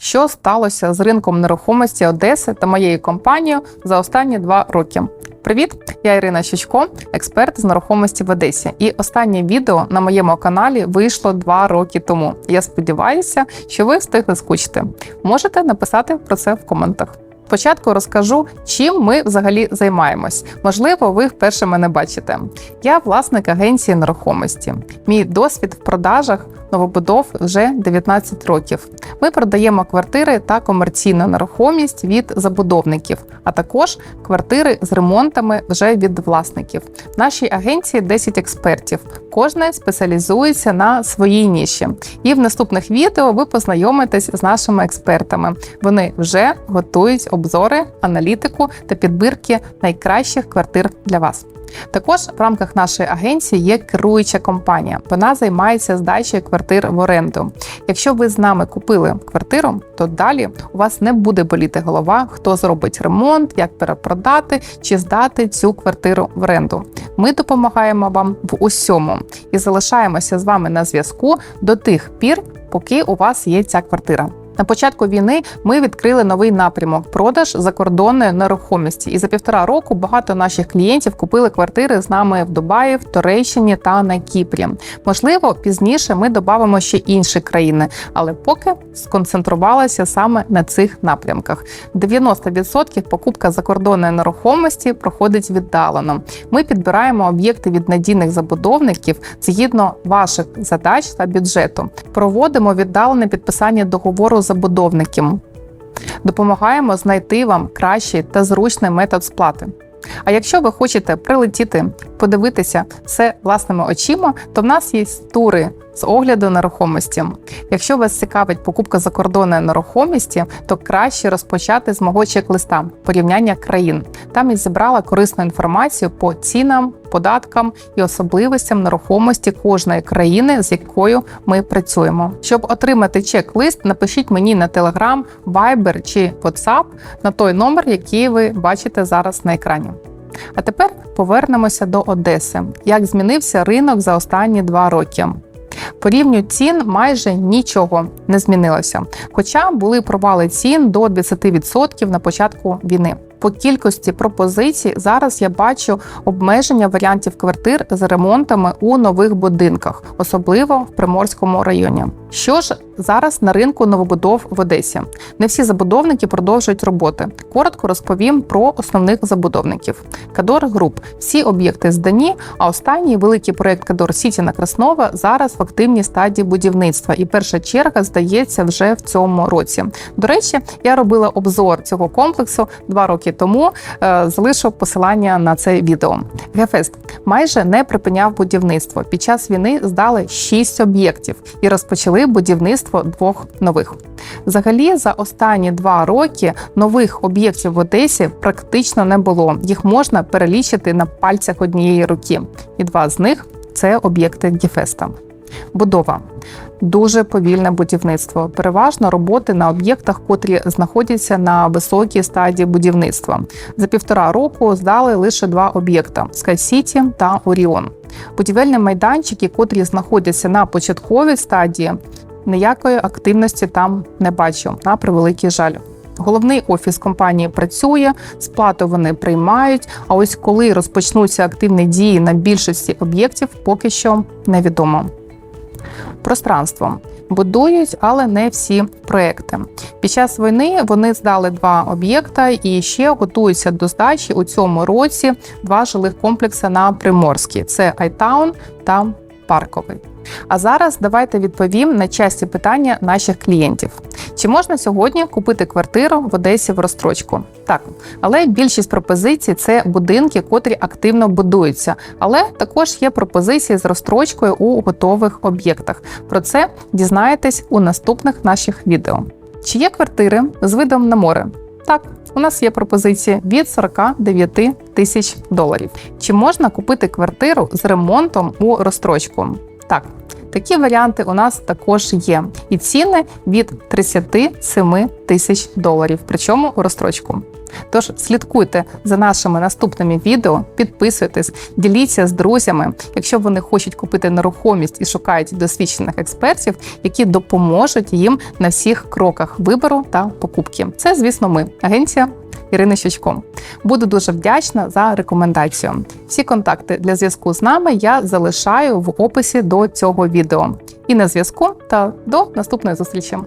що сталося з ринком нерухомості Одеси та моєю компанією за останні два роки. Привіт, я Ірина Щучко, експерт з нерухомості в Одесі. І останнє відео на моєму каналі вийшло два роки тому. Я сподіваюся, що ви встигли скучити. Можете написати про це в коментах. Спочатку розкажу, чим ми взагалі займаємось. Можливо, ви вперше мене бачите. Я власник агенції нерухомості. Мій досвід в продажах новобудов вже 19 років. Ми продаємо квартири та комерційну нерухомість від забудовників, а також квартири з ремонтами вже від власників. В нашій агенції 10 експертів. Кожна спеціалізується на своїй ніші. І в наступних відео ви познайомитесь з нашими експертами. Вони вже готують обзори, аналітику та підбірки найкращих квартир для вас. Також в рамках нашої агенції є керуюча компанія. Вона займається здачею квартир в оренду. Якщо ви з нами купили квартиру, то далі у вас не буде боліти голова, хто зробить ремонт, як перепродати чи здати цю квартиру в оренду. Ми допомагаємо вам в усьому і залишаємося з вами на зв'язку до тих пір, поки у вас є ця квартира. На початку війни ми відкрили новий напрямок продаж закордонної нерухомості. І за півтора року багато наших клієнтів купили квартири з нами в Дубаї, в Туреччині та на Кіпрі. Можливо, пізніше ми додамо ще інші країни, але поки сконцентрувалися саме на цих напрямках. 90% покупка закордонної нерухомості проходить віддалено. Ми підбираємо об'єкти від надійних забудовників згідно ваших задач та бюджету. Проводимо віддалене підписання договору з забудовником. Допомагаємо знайти вам кращий та зручний метод сплати. А якщо ви хочете прилетіти, подивитися все власними очима, то в нас є тури з огляду нерухомості. Якщо вас цікавить покупка закордонної нерухомості, то краще розпочати з мого чек-листа порівняння країн. Там я зібрала корисну інформацію по цінам, податкам і особливостям нерухомості кожної країни, з якою ми працюємо. Щоб отримати чек-лист, напишіть мені на Telegram, Viber чи WhatsApp на той номер, який ви бачите зараз на екрані. А тепер повернемося до Одеси. Як змінився ринок за останні два роки? По рівню цін майже нічого не змінилося, хоча були провали цін до 20% на початку війни. По кількості пропозицій зараз я бачу обмеження варіантів квартир з ремонтами у нових будинках, особливо в Приморському районі. Що ж зараз на ринку новобудов в Одесі? Не всі забудовники продовжують роботи. Коротко розповім про основних забудовників. Кадор Груп. Всі об'єкти здані, а останній великий проект Кадор Сіті на Краснова зараз в активній стадії будівництва, і перша черга здається вже в цьому році. До речі, я робила обзор цього комплексу два роки тому. Е, залишу посилання на це відео. Гефест майже не припиняв будівництво. Під час війни здали 6 об'єктів і розпочали будівництво двох нових. Взагалі, за останні два роки нових об'єктів в Одесі практично не було. Їх можна перелічити на пальцях однієї руки, і два з них це об'єкти Гефеста. Будова дуже повільне будівництво. Переважно роботи на об'єктах, котрі знаходяться на високій стадії будівництва. За півтора року здали лише два об'єкта Скай-Сіті та Оріон. Будівельні майданчики, котрі знаходяться на початковій стадії, ніякої активності там не бачу, на превеликий жаль. Головний офіс компанії працює, сплату вони приймають. А ось коли розпочнуться активні дії на більшості об'єктів, поки що невідомо. Пространство будують, але не всі проекти. Під час війни вони здали два об'єкта і ще готуються до здачі у цьому році два жилих комплекси на Приморській: це Айтаун та Парковий. А зараз давайте відповім на часті питання наших клієнтів. Чи можна сьогодні купити квартиру в Одесі в розстрочку? Так, але більшість пропозицій це будинки, котрі активно будуються. Але також є пропозиції з розстрочкою у готових об'єктах. Про це дізнаєтесь у наступних наших відео. Чи є квартири з видом на море? Так, у нас є пропозиції від 49 тисяч доларів. Чи можна купити квартиру з ремонтом у розстрочку? Так, Такі варіанти у нас також є. І ціни від 37 тисяч доларів, причому у розстрочку. Тож слідкуйте за нашими наступними відео, підписуйтесь, діліться з друзями, якщо вони хочуть купити нерухомість і шукають досвідчених експертів, які допоможуть їм на всіх кроках вибору та покупки. Це, звісно, ми, агенція Ірини Щучко. Буду дуже вдячна за рекомендацію. Всі контакти для зв'язку з нами я залишаю в описі до цього відео. І на зв'язку та до наступної зустрічі.